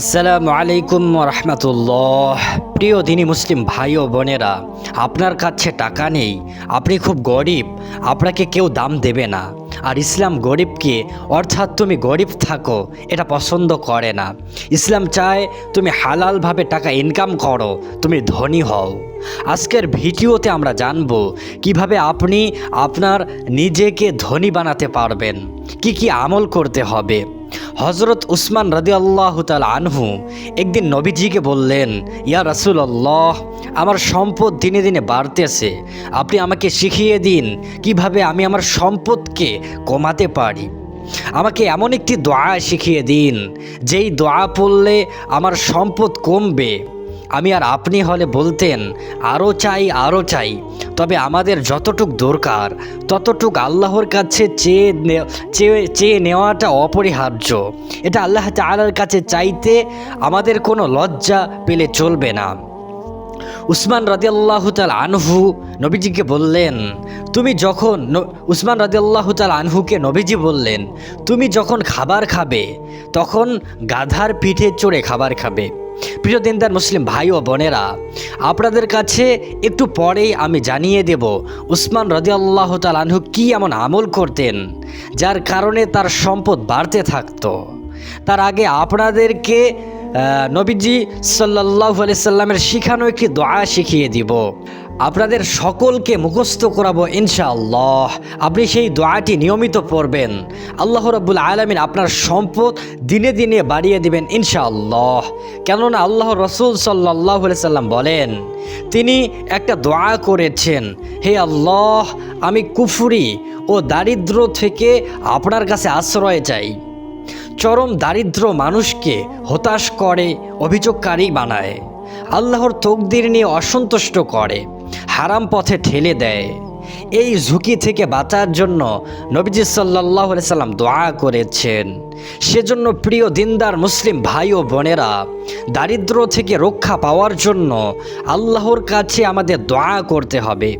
আসসালামু আলাইকুম রহমতুল্লাহ। প্রিয় দিনী মুসলিম ভাই ও বোনেরা, আপনার কাছে টাকা নেই, আপনি খুব গরিব, আপনাকে কেউ দাম দেবে না। আর ইসলাম গরিবকে, অর্থাৎ তুমি গরিব থাকো, এটা পছন্দ করে না। ইসলাম চায় তুমি হালালভাবে টাকা ইনকাম করো, তুমি ধনী হও। আজকের ভিডিওতে আমরা জানব কীভাবে আপনি আপনার নিজেকে ধনী বানাতে পারবেন, কি কি আমল করতে হবে হজরত উসমান রদি আল্লাহ তাল আনহু একদিন নবীজিকে বললেন, ইয়া রাসুল আল্লাহ আমার সম্পদ দিনে দিনে বাড়তেছে। আপনি আমাকে শিখিয়ে দিন কীভাবে আমি আমার সম্পদকে কমাতে পারি। আমাকে এমন একটি দোয়া শিখিয়ে দিন, যেই দোয়া পড়লে আমার সম্পদ কমবে। আমি আর আপনি হলে বলতেন আরও চাই আরও চাই। তবে আমাদের যতটুক দরকার, ততটুক আল্লাহর কাছে চেয়ে চেয়ে চেয়ে নেওয়াটা অপরিহার্য। এটা আল্লাহ তাআলার কাছে চাইতে আমাদের কোনো লজ্জা পেলে চলবে না। উসমান রাদিয়াল্লাহু তাল আনহু নবীজিকে বললেন, তুমি যখন উসমান রাদিয়াল্লাহু তাল আনহুকে নবীজি বললেন, তুমি যখন খাবার খাবে, তখন গাধার পিঠে চড়ে খাবার খাবে। প্রিয় দিনদার মুসলিম ভাই ও বোনেরা, আপনাদের কাছে একটু পরেই আমি জানিয়ে দেব উসমান রদিয়াল্লাহ আল্লাহ আনহু কী এমন আমল করতেন যার কারণে তার সম্পদ বাড়তে থাকতো। তার আগে আপনাদেরকে নবীজি সাল্লাহ আলি সাল্লামের শিখানো একটি দোয়া শিখিয়ে দিব। আপনাদের সকলকে মুখস্থ করাবো ইনশাআল্লাহ। আপনি সেই দোয়াটি নিয়মিত পড়বেন। আল্লাহ রব্বুল আলমিন আপনার সম্পদ দিনে দিনে বাড়িয়ে দিবেন ইনশাআল্লাহ। কেননা আল্লাহ রসুল সাল্লাহ সাল্লাম বলেন, তিনি একটা দোয়া করেছেন, হে আল্লাহ, আমি কুফুরি ও দারিদ্র থেকে আপনার কাছে আশ্রয় চাই। চরম দারিদ্র মানুষকে হতাশ করে, অভিযোগকারী বানায়। আল্লাহর তকদির নিয়ে অসন্তুষ্ট করে। হারাম পথে ঠেলে দেয়। এই ঝুঁকি থেকে বাঁচার জন্য নবীজি সাল্লাহ সাল্লাম দোয়া করেছেন। সেজন্য প্রিয় দিনদার মুসলিম ভাই ও বোনেরা, দারিদ্র থেকে রক্ষা পাওয়ার জন্য আল্লাহর কাছে আমাদের দোয়া করতে হবে।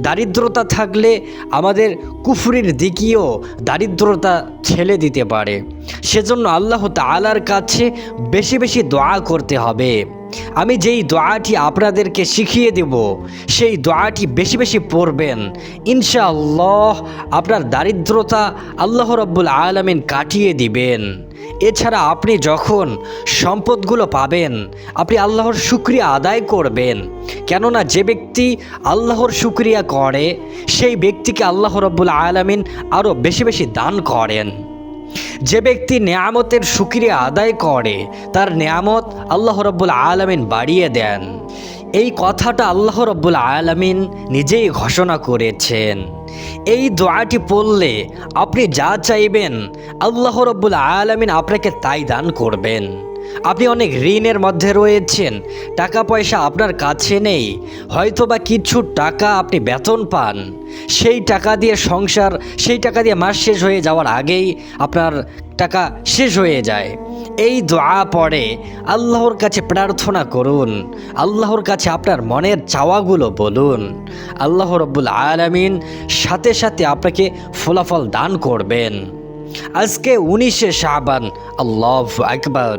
দারিদ্রতা থাকলে আমাদের কুফরির দিকেও দারিদ্রতা ঠেলে দিতে পারে। সেজন্য আল্লাহ তালার কাছে বেশি বেশি দোয়া করতে হবে। আমি যেই দোয়াটি আপনাদেরকে শিখিয়ে দেব, সেই দোয়াটি বেশি বেশি পড়বেন। ইনশাআল্লাহ আপনার দারিদ্রতা আল্লাহ রব্বুল আলমিন কাটিয়ে দিবেন। এছাড়া আপনি যখন সম্পদগুলো পাবেন, আপনি আল্লাহর শুক্রিয়া আদায় করবেন। কেননা যে ব্যক্তি আল্লাহর শুক্রিয়া করে, সেই ব্যক্তিকে আল্লাহ রব্বুল আলমিন আরও বেশি বেশি দান করেন। যে ব্যক্তি নেয়ামতের শুক্রিয়া আদায় করে, তার নেয়ামত আল্লাহ রব্বুল আলমিন বাড়িয়ে দেন। এই কথাটা আল্লাহ রব্বুল আলমিন নিজেই ঘোষণা করেছেন। এই দোয়াটি পড়লে আপনি যা চাইবেন, আল্লাহ রব্বুল আলমিন আপনাকে তাই দান করবেন। আপনি অনেক ঋণের মধ্যে রয়েছেন টাকা পয়সা আপনার কাছে নেই, হয়তোবা কিছু টাকা আপনি বেতন পান। সেই টাকা দিয়ে সংসার, সেই টাকা দিয়ে মাস শেষ হয়ে যাওয়ার আগেই আপনার টাকা শেষ হয়ে যায়। এই দোয়া পড়ে আল্লাহর কাছে প্রার্থনা করুন, আল্লাহর কাছে আপনার মনের চাওয়াগুলো বলুন। আল্লাহ রব্বুল আলামিন সাথে সাথে আপনাকে ফলাফল দান করবেন। আজকে উনিশে শাবান, আল্লাহ আকবর।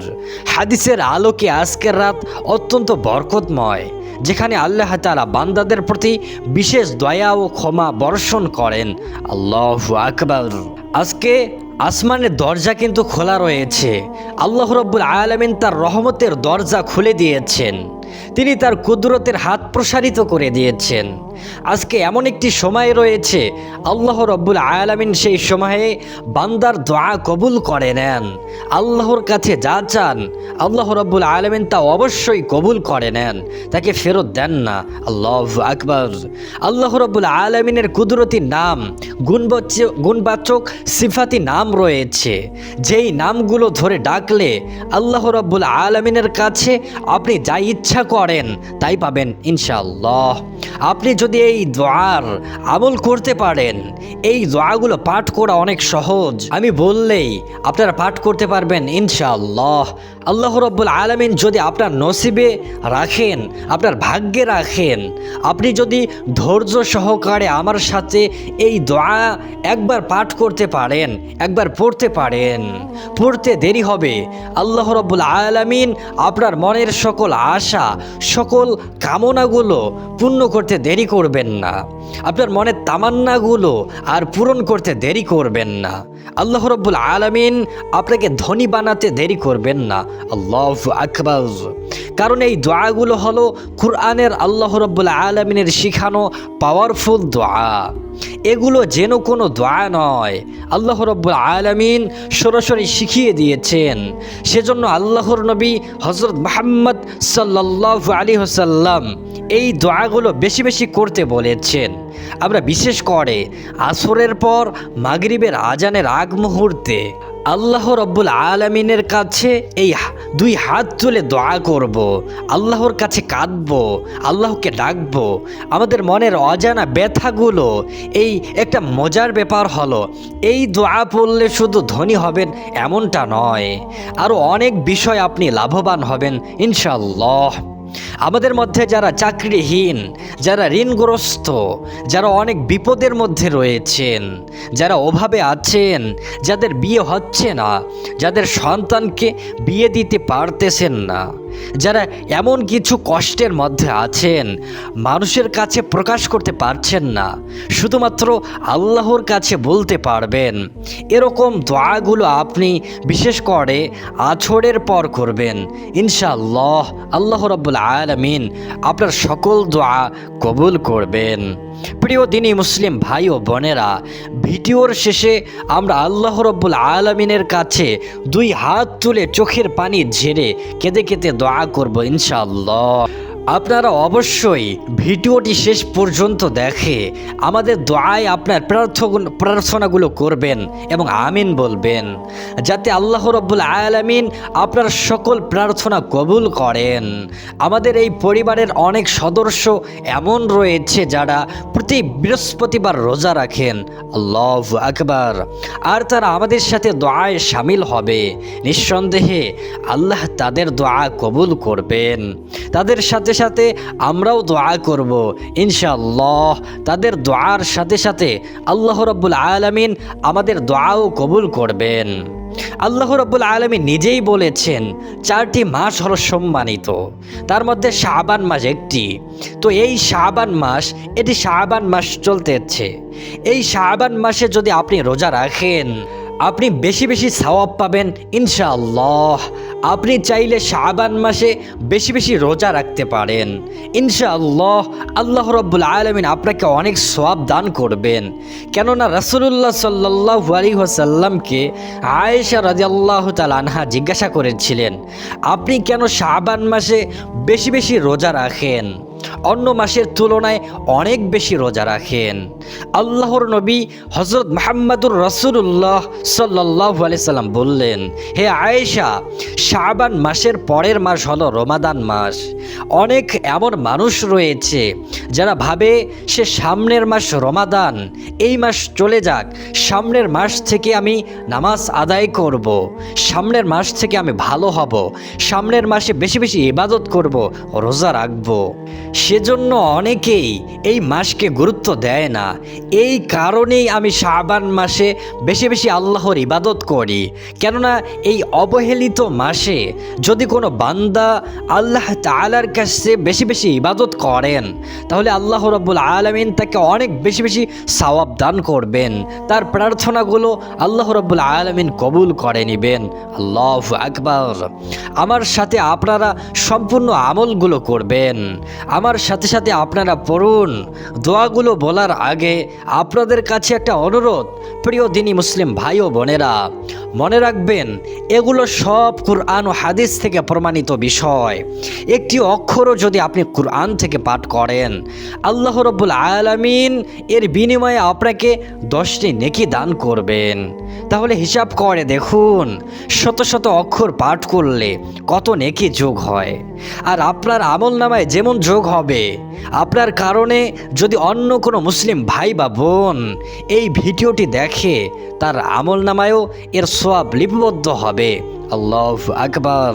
হাদিসের আলোকে আজকের রাত অত্যন্ত বরকতময়, যেখানে আল্লাহ তালা বান্দাদের প্রতি বিশেষ দয়া ও ক্ষমা বর্ষণ করেন। আল্লাহ আকবর। আজকে আসমানের দরজা কিন্তু খোলা রয়েছে। আল্লাহ রব্বুল আলমিন তার রহমতের দরজা খুলে দিয়েছেন। তিনি তার কুদরতের হাত প্রসারিত করে দিয়েছেন। আজকে এমন একটি সময় রয়েছে, আল্লাহ রব্বুল আয়ালামিন সেই সময়ে বান্দার দোয়া কবুল করে নেন। আল্লাহর কাছে যা চান, আল্লাহ রব্বুল আয়ালামিন তা অবশ্যই কবুল করে নেন। তাকে ফেরত দেন না। আল্লাহ আকবর। আল্লাহ রব্বুল আয়ালামিনের কুদরতি নাম গুণবাচক গুণবাচক সিফাতি নাম রয়েছে। যেই নামগুলো ধরে ডাকলে আল্লাহ রব্বুল আয়ালামিনের কাছে আপনি যা ইচ্ছা করেন, তাই পাবেন ইনশাল্লাহ আপনি যদি এই দোয়ার আমল করতে পারেন, এই দোয়াগুলো পাঠ করা অনেক সহজ। আমি বললেই আপনারা পাঠ করতে পারবেন ইনশাআল্লাহ। আল্লাহ রব্বুল আলমিন যদি আপনার নসিবে রাখেন, আপনার ভাগ্যে রাখেন, আপনি যদি ধৈর্য সহকারে আমার সাথে এই দোয়া একবার পাঠ করতে পারেন, একবার পড়তে পারেন, পড়তে দেরি হবে। আল্লাহ রব্বুল আলমিন আপনার মনের সকল আশা, সকল কামনাগুলো পূর্ণ করতে দেরি করবেন না। আপনার মনের তামান্নাগুলো আর পূরণ করতে দেরি করবেন না। আল্লাহ রব্বুল আলমিন আপনাকে ধনী বানাতে দেরি করবেন না। আল্লাহ আকবাজ কারণ এই দোয়াগুলো হলো কুরআনের আল্লাহ রব্বুল আলমিনের শিখানো পাওয়ারফুল দোয়া। এগুলো যেন কোনো দোয়া নয়। আল্লাহ রব্বুল আলমিন সরাসরি শিখিয়ে দিয়েছেন। সেজন্য আল্লাহর নবী হজরত মাহমদ সাল্লাহ আলী হোসাল্লাম এই দোয়াগুলো বেশি বেশি করতে বলেছেন। আমরা বিশেষ করে আসরের পর মাগরিবের আজানের আগ মুহূর্তে আল্লাহ রব্বুল আলমিনের কাছে এই দুই হাত তুলে দোয়া করব। আল্লাহর কাছে কাঁদব, আল্লাহকে ডাকব আমাদের মনের অজানা ব্যথাগুলো এই একটা মজার ব্যাপার হলো, এই দোয়া পড়লে শুধু ধনী হবেন এমনটা নয় আরও অনেক বিষয় আপনি লাভবান হবেন ইনশাল্লাহ আমাদের মধ্যে যারা চাকরিহীন, যারা ঋণগ্রস্ত, যারা অনেক বিপদের মধ্যে রয়েছেন, যারা অভাবে আছেন, যাদের বিয়ে হচ্ছে না, যাদের সন্তানকে বিয়ে দিতে পারতেছেন না যারা এমন কিছু কষ্টের মধ্যে আছেন, মানুষের কাছে প্রকাশ করতে পারছেন না, শুধুমাত্র আল্লাহর কাছে বলতে পারবেন। এরকম দোয়াগুলো আপনি বিশেষ করে আছড়ের পর করবেন। ইনশাআল্লাহ, আল্লাহ রব্বুল আলমিন আপনার সকল দোয়া কবুল করবেন। প্রিয় দিনই মুসলিম ভাই ও বোনেরা, ভিডিওর শেষে আমরা আল্লাহ রব্বুল আলমিনের কাছে দুই হাত তুলে চোখের পানি ঝেড়ে কেঁদে কেঁদে দোয়া করব ইনশাআল্লাহ। আপনারা অবশ্যই ভিডিওটি শেষ পর্যন্ত দেখে আমাদের দোয়ায় আপনার প্রার্থ- প্রার্থনাগুলো করবেন এবং আমিন বলবেন। যাতে আল্লাহ রব্বুল আলামিন আপনার সকল প্রার্থনা কবুল করেন। আমাদের এই পরিবারের অনেক সদস্য এমন রয়েছে যারা প্রতি বৃহস্পতিবার রোজা রাখেন। আল্লাহ আকবার। আর তারা আমাদের সাথে দোয়ায় সামিল হবে। নিঃসন্দেহে আল্লাহ তাদের দোয়া কবুল করবেন। তাদের সাথে সাথে সাথে আমরাও দোয়া করব। ইনশাআল্লাহ তাদের দোয়ার সাথে সাথে আল্লাহ রব্বুল আলমিন আমাদের দোয়াও কবুল করবেন। আল্লাহ রব্বুল আলমী নিজেই বলেছেন, চারটি মাস হলো সম্মানিত, তার মধ্যে শাবান মাস একটি। তো এই শাবান মাস, এটি শাবান মাস চলতেছে। এই শাবান মাসে যদি আপনি রোজা রাখেন আপনি বেশি বেশি সওয়াব পাবেন, ইনশাআল্লাহ। আপনি চাইলে শাবান মাসে বেশি বেশি রোজা রাখতে পারেন। ইনশাআল্লাহ, আল্লাহ রব্বুল আলমিন আপনাকে অনেক সওয়াব দান করবেন। কেননা রাসুলুল্লাহ সাল্লাহ আলী ওসাল্লামকে আয়েশা রাজিয়াল্লাহ তাল আনহা জিজ্ঞাসা করেছিলেন, আপনি কেন শাবান মাসে বেশি বেশি রোজা রাখেন? অন্য মাসের তুলনায় অনেক বেশি রোজা রাখেন আল্লাহর নবী হজরত মাহমুদুর রসুল্লাহ সাল্লাহ সাল্লাম বললেন, হে আয়েশা, শাবান মাসের পরের মাস হলো রমাদান মাস অনেক এমন মানুষ রয়েছে যারা ভাবে সে সামনের মাস রমাদান, এই মাস চলে যাক, সামনের মাস থেকে আমি নামাজ আদায় করব। সামনের মাস থেকে আমি ভালো হব, সামনের মাসে বেশি বেশি ইবাদত করব, রোজা রাখব সেজন্য অনেকেই এই মাসকে গুরুত্ব দেয় না। এই কারণেই আমি শাবান মাসে বেশি বেশি আল্লাহর ইবাদত করি। কেননা এই অবহেলিত মাসে যদি কোনো বান্দা আল্লাহ তালার কাছে বেশি বেশি ইবাদত করেন, তাহলে আল্লাহ রব্বুল আলমিন তাকে অনেক বেশি বেশি সওয়াব দান করবেন। তার প্রার্থনাগুলো আল্লাহ রব্বুল আলমিন কবুল করে নেবেন। আল্লাহ আকবর। আমার সাথে আপনারা সম্পূর্ণ আমলগুলো করবেন। আমার সাথে সাথে আপনারা পড়ুন। দোয়াগুলো বলার আগে আপনাদের কাছে একটা অনুরোধ। প্রিয় দিনী মুসলিম ভাই ও বোনেরা মনে রাখবেন, এগুলো সব কুরআন ও হাদিস থেকে প্রমাণিত বিষয়। একটি অক্ষরও যদি আপনি কুরআন থেকে পাঠ করেন, আল্লাহ রব্বুল আলামিন এর বিনিময়ে আপনাকে দশটি নেকি দান করবেন। তাহলে হিসাব করে দেখুন, শত শত অক্ষর পাঠ করলে কত নেকি যোগ হয়। আর আপনার আমল নামায় যেমন যোগ হবে, আপনার কারণে যদি অন্য কোনো মুসলিম ভাই বা বোন এই ভিডিওটি দেখে, তার আমল নামায়ও এর সোয়াব লিপিবদ্ধ হবে। আল্লাহ আকবার।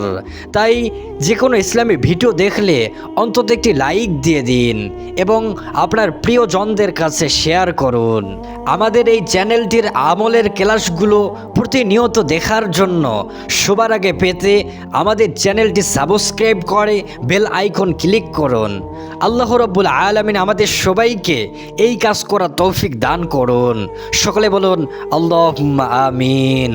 তাই যে কোনো ইসলামী ভিডিও দেখলে অন্তত একটি লাইক দিয়ে দিন এবং আপনার প্রিয়জনদের কাছে শেয়ার করুন। আমাদের এই চ্যানেলটির আমলের ক্লাসগুলো প্রতিনিয়ত দেখার জন্য সবার আগে পেতে আমাদের চ্যানেলটি সাবস্ক্রাইব করে বেল আইকন ক্লিক করুন। আল্লাহ রব্বুল আলমিন আমাদের সবাইকে এই কাজ করার তৌফিক দান করুন। সকলে বলুন আল্লাহ আমিন।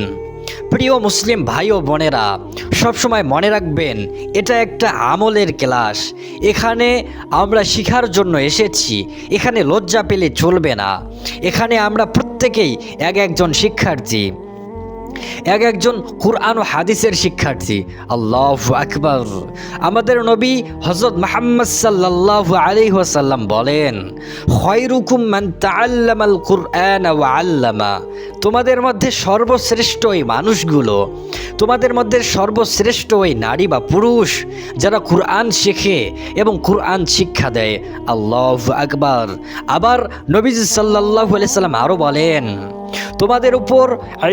প্রিয় মুসলিম ভাই ও বোনেরা, সবসময় মনে রাখবেন, এটা একটা আমলের ক্লাস। এখানে আমরা শিখার জন্য এসেছি, এখানে লজ্জা পেলে চলবে না। এখানে আমরা প্রত্যেকেই এক একজন শিক্ষার্থী। এক একজন কুরআন ও হাদিসের শিক্ষার্থী। আল্লাহ আকবর। আমাদের নবী হজরত মাহমদ সাল্লাহ আলী ওয়াসাল্লাম বলেন, খয়রুকুম মান কুরআন ওয়া আল্লামা। তোমাদের মধ্যে সর্বশ্রেষ্ঠ ওই মানুষগুলো, তোমাদের মধ্যে সর্বশ্রেষ্ঠ ওই নারী বা পুরুষ যারা কুরআন শেখে এবং কুরআন শিক্ষা দেয়। আল্লাহ আকবর। আবার নবীজি সাল্লাহ সাল্লাম আরও বলেন তোমাদের উপর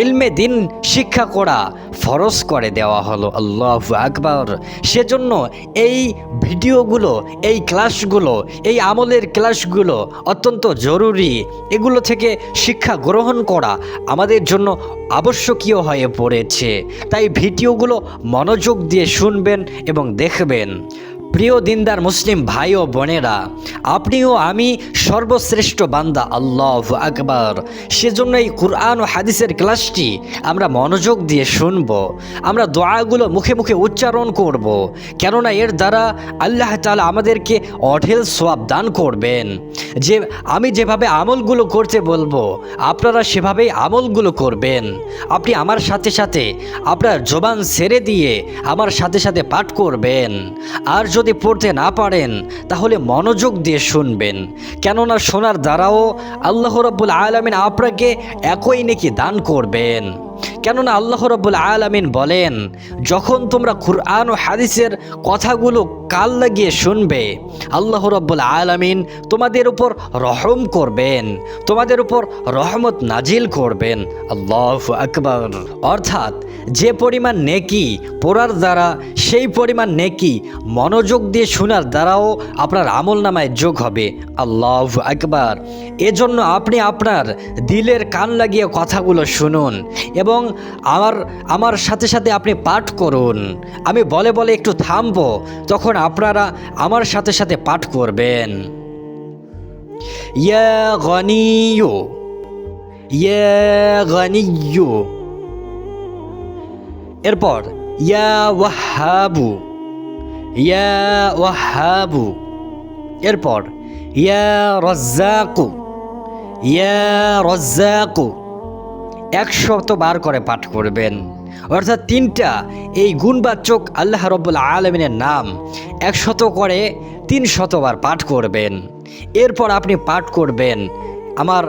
ইলমে দিন শিক্ষা করা ফরজ করে দেওয়া হলো। আল্লাহ আকবর। সেজন্য এই ভিডিওগুলো, এই ক্লাসগুলো, এই আমলের ক্লাসগুলো অত্যন্ত জরুরি। এগুলো থেকে শিক্ষা গ্রহণ করা আমাদের জন্য আবশ্যকীয় হয়ে পড়েছে। তাই ভিডিওগুলো মনোযোগ দিয়ে শুনবেন এবং দেখবেন। প্রিয় দিনদার মুসলিম ভাই ও বোনেরা, আপনিও আমি সর্বশ্রেষ্ঠ বান্দা, আল্লাহ আকবর। সেজন্য এই কুরআন ও হাদিসের ক্লাসটি আমরা মনোযোগ দিয়ে শুনব, আমরা দোয়াগুলো মুখে মুখে উচ্চারণ করব। কেননা এর দ্বারা আল্লাহ তালা আমাদেরকে অঢেল সোয়াব দান করবেন। যে, আমি যেভাবে আমলগুলো করতে বলব, আপনারা সেভাবেই আমলগুলো করবেন। আপনি আমার সাথে সাথে আপনার জবান ছেড়ে দিয়ে আমার সাথে সাথে পাঠ করবেন। আর পড়তে না পারেন, তাহলে মনোযোগ দিয়ে শুনবেন। কেননা শোনার দ্বারাও আল্লাহ রব্বুল আলমিন আপনাকে একই নাকি দান করবেন। কেননা আল্লাহ রব্বুল আলমিন বলেন, যখন তোমরা কুরআন ও হাদিসের কথাগুলো কাল লাগিয়ে শুনবে, আল্লাহ রব্বুল আলমিন তোমাদের উপর রহম করবেন, তোমাদের উপর রহমত নাজিল করবেন। আল্লাহ আকবর। অর্থাৎ যে পরিমাণ নেকি পড়ার দ্বারা, সেই পরিমাণ নেকি মনোযোগ দিয়ে শোনার দ্বারাও আপনার আমল নামায় যোগ হবে। আল্লাহ আকবার। এজন্য আপনি আপনার দিলের কান লাগিয়ে কথাগুলো শুনুন এবং আমার আমার সাথে সাথে আপনি পাঠ করুন। আমি বলে বলে একটু থামবো, তখন আপনারা আমার সাথে সাথে পাঠ করবেন। ইয়া ইয়া এরপর, ইয়া ওয়াহাবু ইয়া ওয়াহাবু। এরপর, ইয়া রজ্জাকু ইয়া রজ্জাকু। একশত বার করে পাঠ করবেন। অর্থাৎ তিনটা, এই গুণবাচক আল্লাহ রব্বুল আলমিনের নাম, একশত করে তিন শতবার পাঠ করবেন। এরপর আপনি পাঠ করবেন, আমার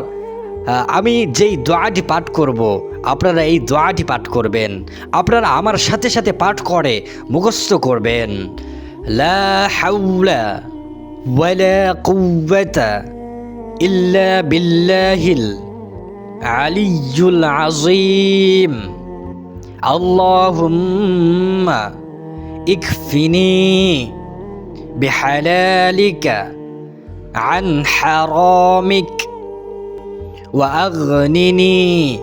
আমি যেই দোয়াটি পাঠ করব, আপনারা এই দোয়াটি পাঠ করবেন। আপনারা আমার সাথে সাথে পাঠ করে মুখস্থ করবেন। লা ইল্লা বিল্লাহিল আলিয়ুল আযীম اللهم اكفني بحلالك عن حرامك واغنني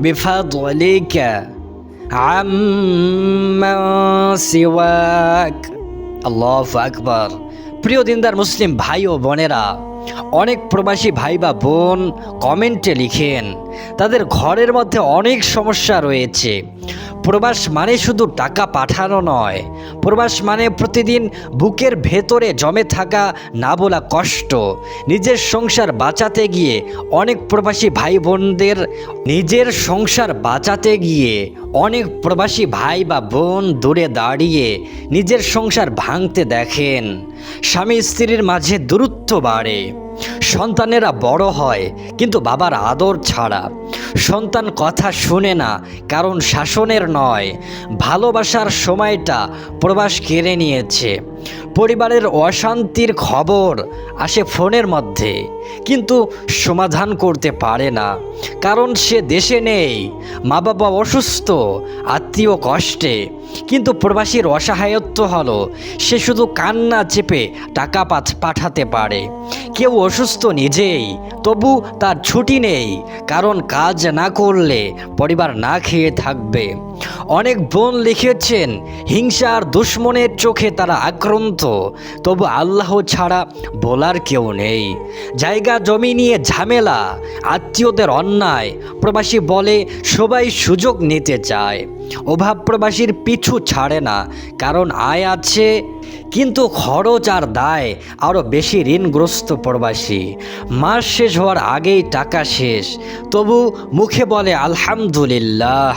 بفضلك عمن سواك আল্লাহ আকবার প্রিয় দিনদার মুসলিম ভাই ও বোনেরা অনেক প্রবাসী ভাই বা বোন কমেন্টে লিখেন তাদের ঘরের মধ্যে অনেক সমস্যা রয়েছে। প্রবাস মানে শুধু টাকা পাঠানো নয়। প্রবাস মানে প্রতিদিন বুকের ভেতরে জমে থাকা না বলা কষ্ট। নিজের সংসার বাঁচাতে গিয়ে অনেক প্রবাসী ভাই বোনদের নিজের সংসার বাঁচাতে গিয়ে অনেক প্রবাসী ভাই বা বোন দূরে দাঁড়িয়ে নিজের সংসার ভাঙতে দেখেন। স্বামী স্ত্রীর মাঝে দূরত্ব বাড়ে। সন্তানেরা বড় হয়, কিন্তু বাবার আদর ছাড়া। সন্তান কথা শুনে না কারণ শাসনের নয়। ভালোবাসার সময়টা প্রবাস কেড়ে নিয়েছে। পরিবারের অশান্তির খবর আসে ফোনের মধ্যে, কিন্তু সমাধান করতে পারে না। কারণ সে দেশে নেই মা বাবা অসুস্থ, আত্মীয় কষ্টে। কিন্তু প্রবাসীর অসহায়ত্ব হলো, সে শুধু কান্না চেপে টাকা পাঠ- পাঠাতে পারে। কেউ অসুস্থ নিজেই, তবু তার ছুটি নেই, কারণ কাজ না করলে পরিবার না খেয়ে থাকবে। অনেক বোন লিখেছেন, হিংসা আর দুশ্মনের চোখে তারা আক্রান্ত তবু আল্লাহ ছাড়া বলার কেউ নেই। জায়গা জমি নিয়ে ঝামেলা, আত্মীয়দের অন্যায়, প্রবাসী বলে সবাই সুযোগ নিতে চায়। অভাব প্রবাসীর পিছু ছাড়ে না, কারণ আয় আছে কিন্তু খরচ আর দায় আরও বেশি ঋণগ্রস্ত প্রবাসী। মাস শেষ হওয়ার আগেই টাকা শেষ। তবু মুখে বলে, আলহামদুলিল্লাহ,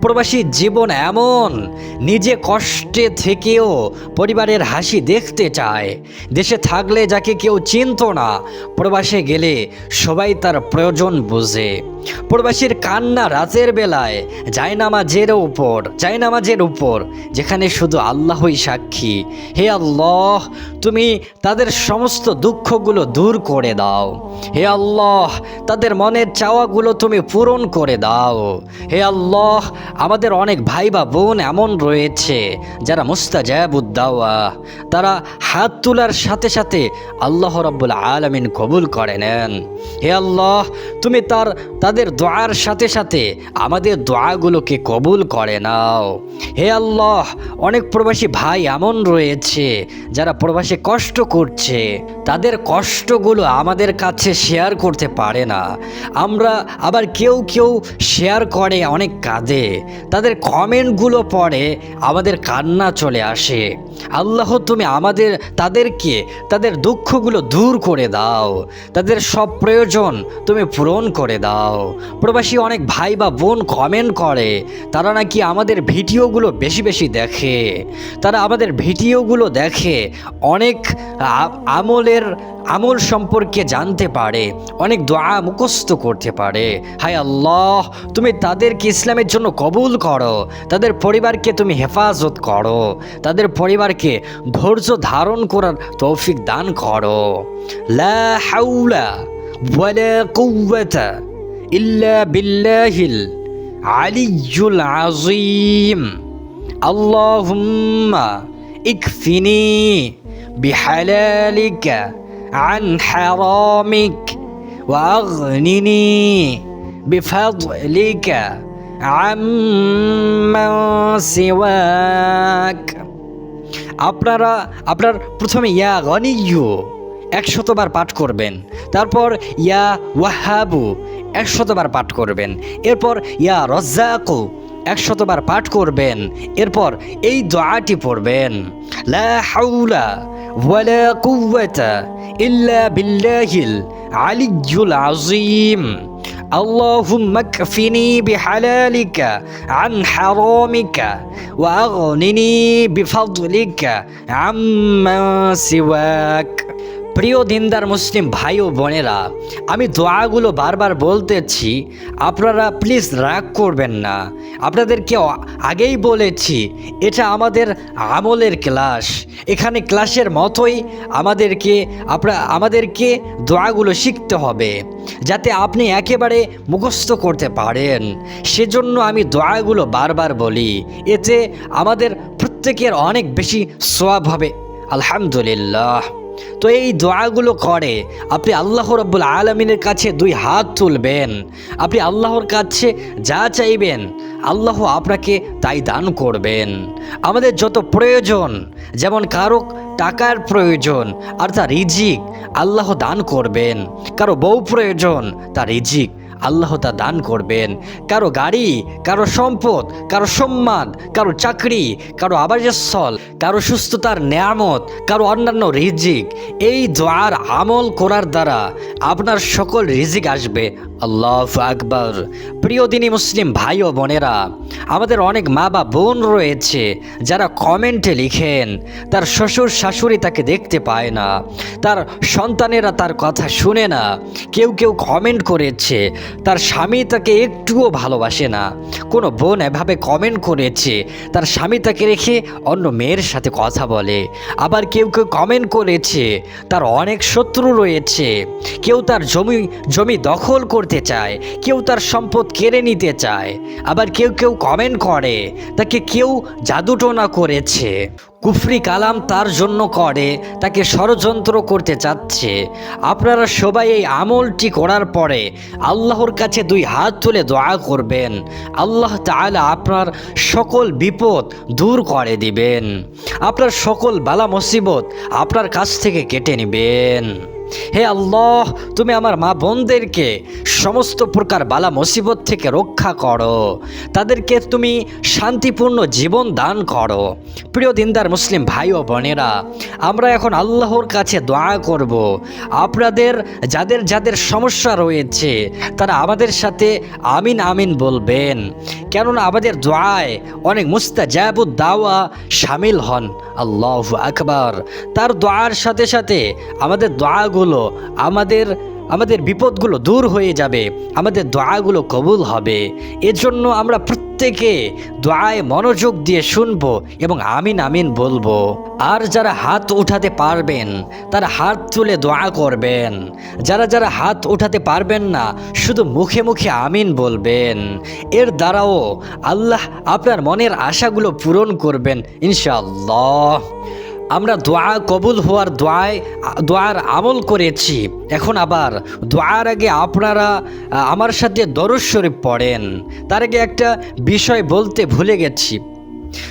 প্রবাসী জীবন এমন, নিজে কষ্টে থেকেও পরিবারের হাসি দেখতে চায়। দেশে থাকলে যাকে কেউ চিনত না, প্রবাসে গেলে সবাই তার প্রয়োজন বোঝে। প্রবাসীর কান্না রাতের বেলায়, জায়নামাজের উপর জায়নামাজের উপর, যেখানে শুধু আল্লাহই সাক্ষী হে আল্লাহ, তুমি তাদের সমস্ত দুঃখগুলো দূর করে দাও। হে আল্লাহ, তাদের মনের চাওয়াগুলো তুমি পূরণ করে দাও। হে আল্লাহ, আমাদের অনেক ভাই বা বোন এমন রয়েছে যারা মুস্তাজাবুদ্দাওয়া, তারা হাত তোলার সাথে সাথে আল্লাহ রব্বুল আলমিন কবুল করে নেন। হে আল্লাহ, তুমি তার, তাদের দোয়ার সাথে সাথে আমাদের দোয়াগুলোকে কবুল করে নাও। হে আল্লাহ, অনেক প্রবাসী ভাই এমন রয়েছে যারা প্রবাসে কষ্ট করছে, তাদের কষ্টগুলো আমাদের কাছে শেয়ার করতে পারে না। আমরা আবার কেউ কেউ শেয়ার করে অনেক কাঁদে, তাদের কমেন্টগুলো পড়ে, আমাদের কান্না চলে আসে। আল্লাহ, তুমি আমাদের, তাদেরকে, তাদের দুঃখগুলো দূর করে দাও, তাদের সব প্রয়োজন তুমি পূরণ করে দাও। প্রবাসী অনেক ভাই বা বোন কমেন্ট করে, তারা নাকি আমাদের ভিডিওগুলো বেশি বেশি দেখে, তারা আমাদের ভিডিওগুলো দেখে অনেক আমলের আমল সম্পর্কে জানতে পারে, অনেক দোয়া মুখস্থ করতে পারে। হাই আল্লাহ, তুমি তাদেরকে ইসলামের জন্য কবুল করো, তাদের পরিবারকে তুমি হেফাজত করো, তাদের পরিবারকে ধৈর্য ধারণ করার তৌফিক দান করো। লা হাউলা ওয়ালা কুওয়াতা ইল্লা আল্লাহুম্মা اكفني بحلالك عن حرامك واغنني بفضلك عمن سواك আপনারা আপনার প্রথমে ইয়া গনিয়ু একশতবার পাঠ করবেন তারপর ইয়া ওয়াহাবু একশতবার পাঠ করবেন এরপর ইয়া রজ্জাকু একশতবার পাঠ করবেন এরপর এই দোয়াটি পড়বেন লা হাউলা ওয়ালা কুওয়াতা ইল্লা বিল্লাহিল আলিয়্যুল আযীম اللهم اكفني بحلالك عن حرامك واغنني بفضلك عمن سواك প্রিয় দিনদার মুসলিম ভাই ও বোনেরা, আমি দোয়াগুলো বারবার বলতেছি, আপনারা প্লিজ রাগ করবেন না। আপনাদেরকে আগেই বলেছি, এটা আমাদের আমলের ক্লাস। এখানে ক্লাসের মতোই আমাদেরকে আপনারা আমাদেরকে দোয়াগুলো শিখতে হবে, যাতে আপনি একেবারে মুখস্থ করতে পারেন। সেজন্য আমি দোয়াগুলো বারবার বলি, এতে আমাদের প্রত্যেকের অনেক বেশি সোয়াব হবে। আলহামদুলিল্লাহ। তো এই দোয়াগুলো করে, আপনি আল্লাহ রব্বুল আলমিনের কাছে দুই হাত তুলবেন। আপনি আল্লাহর কাছে যা চাইবেন, আল্লাহ আপনাকে তাই দান করবেন। আমাদের যত প্রয়োজন, যেমন কারও টাকার প্রয়োজন আর তার রিজিক, আল্লাহ দান করবেন। কারও বউ প্রয়োজন, তার রিজিক আল্লাহ তা দান করবেন। কারও গাড়ি, কারও সম্পদ, কারও সম্মান, কারও চাকরি, কারও আবাসস্থল, কারও সুস্থতার নেয়ামত, কারও অন্যান্য রিজিক। এই দোয়ার আমল করার দ্বারা আপনার সকল রিজিক আসবে। আল্লাহ আকবর। প্রিয় দিনী মুসলিম ভাই ও বোনেরা, আমাদের অনেক মা বা বোন রয়েছে যারা কমেন্টে লিখেন, তার শ্বশুর শাশুড়ি তাকে দেখতে পায় না, তার সন্তানেরা তার কথা শুনে না, কেউ কেউ কমেন্ট করেছে, তার স্বামী তাকে একটুও ভালোবাসে না, কোনো বোন এভাবে কমেন্ট করেছে, তার স্বামী তাকে রেখে অন্য মেয়ের সাথে কথা বলে, আবার কেউ কেউ কমেন্ট করেছে, তার অনেক শত্রু রয়েছে, কেউ তার জমি জমি দখল করতে চায়, কেউ তার সম্পদ কেড়ে নিতে চায়, আবার কেউ কেউ কমেন্ট করে, তাকে কেউ জাদুটোনা করেছে। কুফরি কালাম তার জন্য করে, তাকে ষড়যন্ত্র করতে চাচ্ছে। আপনারা সবাই এই আমলটি করার পরে আল্লাহর কাছে দুই হাত তুলে দোয়া করবেন। আল্লাহ তাআলা আপনার সকল বিপদ দূর করে দিবেন। আপনার সকল বালা মুসিবত আপনার কাছ থেকে কেটে নেবেন। হে আল্লাহ, তুমি আমার মা বোনদেরকে সমস্ত প্রকার বালা মুসিবত থেকে রক্ষা করো। তাদেরকে তুমি শান্তিপূর্ণ জীবন দান করো। প্রিয় দিনদার মুসলিম ভাই ও বোনেরা, আমরা এখন আল্লাহর কাছে দোয়া করব। আপনাদের, যাদের যাদের সমস্যা রয়েছে, তারা আমাদের সাথে আমিন আমিন বলবেন। কেননা আমাদের দোয়ায় অনেক মুস্তাজাবুদ দাওয়া সামিল হন। আল্লাহ আকবার। তার দোয়ার সাথে সাথে আমাদের দোয়াগুলো আমাদের আমাদের বিপদগুলো দূর হয়ে যাবে, আমাদের দোয়াগুলো কবুল হবে। এজন্য আমরা প্রত্যেকে দোয়ায় মনোযোগ দিয়ে শুনব এবং আমিন আমিন বলব। আর যারা হাত উঠাতে পারবেন, তারা হাত তুলে দোয়া করবেন। যারা যারা হাত উঠাতে পারবেন না, শুধু মুখে মুখে আমিন বলবেন। এর দ্বারাও আল্লাহ আপনার মনের আশাগুলো পূরণ করবেন, ইনশাআল্লাহ। আমরা দোয়া কবুল হওয়ার দোয়ায়, দোয়ার আমল করেছি। এখন আবার দোয়ার আগে আপনারা আমার সাথে দরুদ শরীফ পড়েন। তার আগে একটা বিষয় বলতে ভুলে গেছি।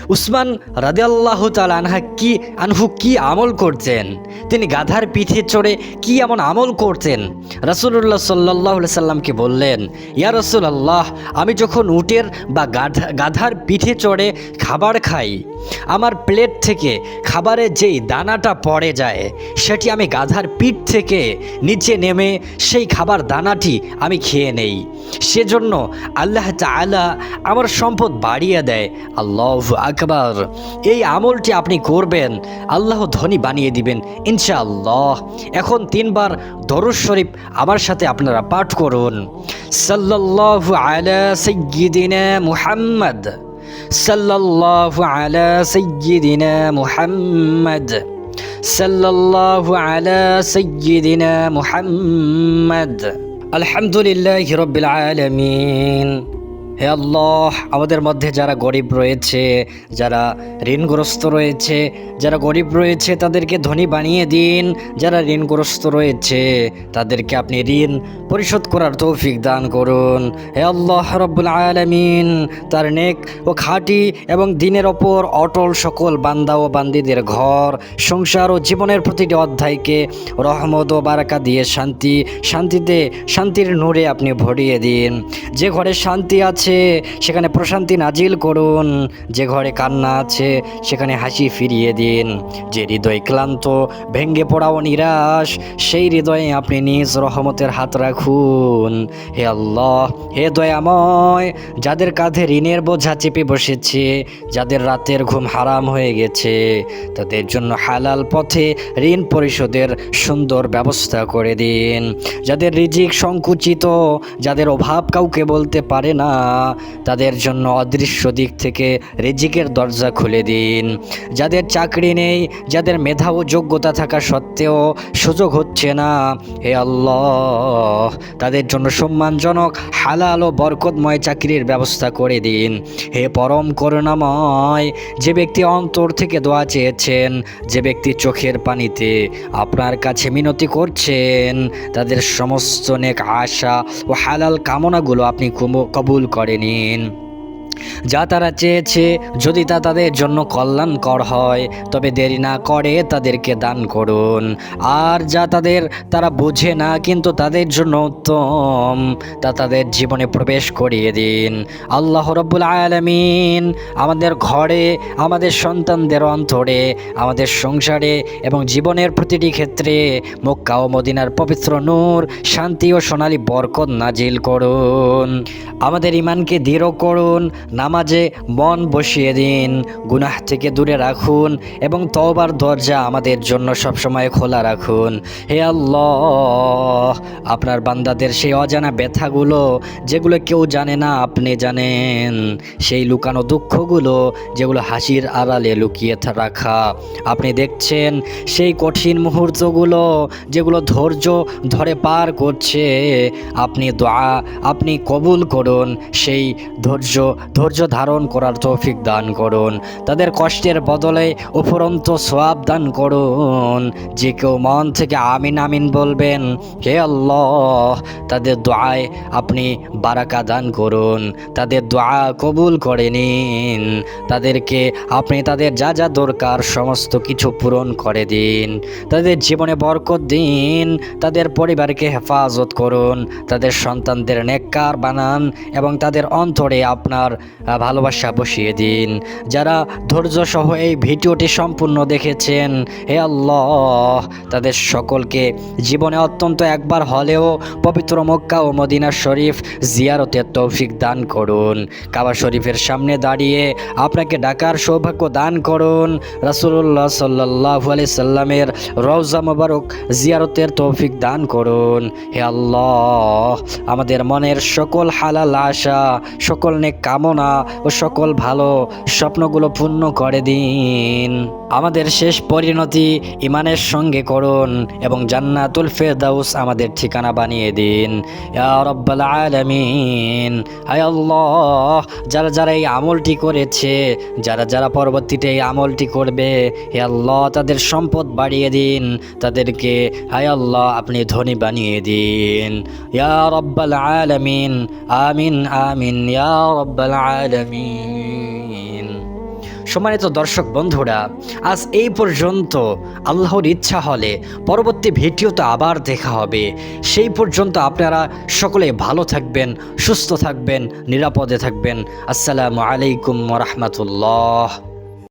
উসমান রাদিয়াল্লাহ তাল আনহা কি, আনহু কি আমল করতেন? তিনি গাধার পিঠে চড়ে কি এমন আমল করতেন? রাসুল্লাহ সাল্লাহ সাল্লামকে বললেন, ইয়া রসুল্লাহ আমি যখন উটের বা গাধা, গাধার পিঠে চড়ে খাবার খাই আমার প্লেট থেকে খাবারের যেই দানাটা পড়ে যায়, সেটি আমি গাধার পিঠ থেকে নিচে নেমে সেই খাবার দানাটি আমি খেয়ে নেই। সেজন্য আল্লাহ তাআলা আমার সম্পদ বাড়িয়ে দেয়। আল্লাহ আকবার। এই আমলটি আপনি করবেন, আল্লাহ ধনী বানিয়ে দিবেন, ইনশাআল্লাহ। এখন তিনবার দরুদ শরীফ আমার সাথে আপনারা পাঠ করুন। সাল্লাল্লাহু আলা সাইয়্যিদিনা মুহাম্মদ। সাল্লাল্লাহু আলা সাইয়্যিদিনা মুহাম্মদ সাল্লাল্লাহু আলা সাইয়্যিদিনা মুহাম্মদ আলহামদুলিল্লাহি রাব্বিল আলামিন হে আল্লাহ, আমাদের মধ্যে যারা গরিব রয়েছে, যারা ঋণগ্রস্ত রয়েছে, যারা গরিব রয়েছে, তাদেরকে ধনী বানিয়ে দিন। যারা ঋণগ্রস্ত রয়েছে, তাদেরকে আপনি ঋণ পরিশোধ করার তৌফিক দান করুন। হে আল্লাহ রব্বুল আলামিন, তার নেক ও খাঁটি এবং দিনের ওপর অটল সকল বান্দা ও বান্দিদের ঘর, সংসার ও জীবনের প্রতিটি অধ্যায়কে রহমত ও বারাকা দিয়ে শান্তি, শান্তিতে, শান্তির নূরে আপনি ভরিয়ে দিন। যে ঘরে শান্তি আছে সেখানে প্রশান্তি নাজিল করুন, যে ঘরে কান্না আছে, সেখানে হাসি ফিরিয়ে দিন। যে হৃদয় ক্লান্ত, ভেঙ্গে পড়া ও নিরাশ, সেই হৃদয়ে আপনি নিজ রহমতের হাত রাখুন। হে আল্লাহ, হে দয়াময়, যাদের কাঁধে ঋণের বোঝা চেপে বসেছে, যাদের রাতের ঘুম হারাম হয়ে গেছে, তাদের জন্য হালাল পথে ঋণ পরিশোধের সুন্দর ব্যবস্থা করে দিন। যাদের রিজিক সংকুচিত, যাদের অভাব কাউকে বলতে পারে না তাদের জন্য অদৃশ্য দিক থেকে রেজিকের দরজা খুলে দিন। যাদের চাকরি নেই, যাদের মেধা ও যোগ্যতা থাকা সত্ত্বেও সুযোগ হচ্ছে না। হে আল্লাহ, তাদের জন্য সম্মানজনক, হালাল ও বরকতময় চাকরির ব্যবস্থা করে দিন। হে পরম করুণাময়, যে ব্যক্তি অন্তর থেকে দোয়া চেয়েছেন, যে ব্যক্তি চোখের পানিতে আপনার কাছে মিনতি করছেন, তাদের সমস্ত নেক আশা ও হালাল কামনাগুলো আপনি কবুল করে নিন যা তারা চেয়েছে, যদি তা তাদের জন্য কল্যাণকর হয়, তবে দেরি না করে তাদেরকে দান করুন। আর যা তাদের, তারা বোঝে না, কিন্তু তাদের জন্য উত্তম, তা তাদের জীবনে প্রবেশ করিয়ে দিন। আল্লাহ রব্বুল আলমিন আমাদের ঘরে, আমাদের সন্তানদের অন্তরে, আমাদের সংসারে এবং জীবনের প্রতিটি ক্ষেত্রে মক্কা ও মদিনার পবিত্র নূর, শান্তি ও সোনালী বরকত নাজিল করুন। আমাদের ইমানকে দৃঢ় করুন নামাজে মন বসিয়ে দিন। গুনাহ থেকে দূরে রাখুন এবং তওবার দরজা আমাদের জন্য সবসময় খোলা রাখুন। হে আল্লাহ, আপনার বান্দাদের সেই অজানা ব্যথাগুলো যেগুলো কেউ জানে না আপনি জানেন, সেই লুকানো দুঃখগুলো যেগুলো হাসির আড়ালে লুকিয়ে রাখা। আপনি দেখছেন সেই কঠিন মুহূর্তগুলো যেগুলো ধৈর্য ধরে পার করছে। আপনি দোয়া, আপনি কবুল করুন, সেই ধৈর্য ধৈর্য ধারণ করার তৌফিক দান করুন। তাদের কষ্টের বদলে উপরন্ত সোয়াব দান করুন। যে কেউ মন থেকে আমিন আমিন বলবেন, হে আল্লাহ, তাদের দোয়ায় আপনি বারাকা দান করুন। তাদের দোয়া কবুল করে নিন। তাদেরকে আপনি তাদের যা যা দরকার সমস্ত কিছু পূরণ করে দিন। তাদের জীবনে বরকত দিন। তাদের পরিবারকে হেফাজত করুন। তাদের সন্তানদের নেককার বানান এবং তাদের অন্তরে আপনার ভালোবাসা বসিয়ে দিন। যারা ধৈর্য সহ এই ভিডিওটি সম্পূর্ণ দেখেছেন, হে আল্লাহ, তাদের সকলকে জীবনে অত্যন্ত একবার হলেও পবিত্র মক্কা ও মদিনা শরীফ জিয়ারতের তৌফিক দান করুন। কাবা শরীফের সামনে দাঁড়িয়ে আপনাকে ডাকার সৌভাগ্য দান করুন। রাসুল্লাহ সাল্লাহ আলি সাল্লামের রওজা মোবারক জিয়ারতের তৌফিক দান করুন। হে আল্লাহ, আমাদের মনের সকল হালাল আশা, সকল নে কামনা ও সকল ভালো স্বপ্নগুলো পূর্ণ করে দিন। আমাদের শেষ পরিণতি ইমানের সঙ্গে করুন এবং জান্নাতুল ফেরদাউস আমাদের ঠিকানা বানিয়ে দিন। রব্বাল আলামিন। আল্লাহ, যারা যারা এই আমলটি করেছে, যারা যারা পরবর্তীতে এই আমলটি করবে, হে আল্লাহ, তাদের সম্পদ বাড়িয়ে দিন। তাদেরকে, হায় আল্লাহ, আপনি ধনী বানিয়ে দিন। ইয়া রব্বাল আলামিন। আমিন আমিন। ইয়া রব্বাল আলামিন। সম্মানিত দর্শক বন্ধুরা, আজ এই পর্যন্ত আল্লাহর ইচ্ছা হলে পরবর্তী ভিডিওতে আবার দেখা হবে। সেই পর্যন্ত আপনারা সকলে ভালো থাকবেন, সুস্থ থাকবেন, নিরাপদে থাকবেন। আসসালামু আলাইকুম রহমতুল্লাহ।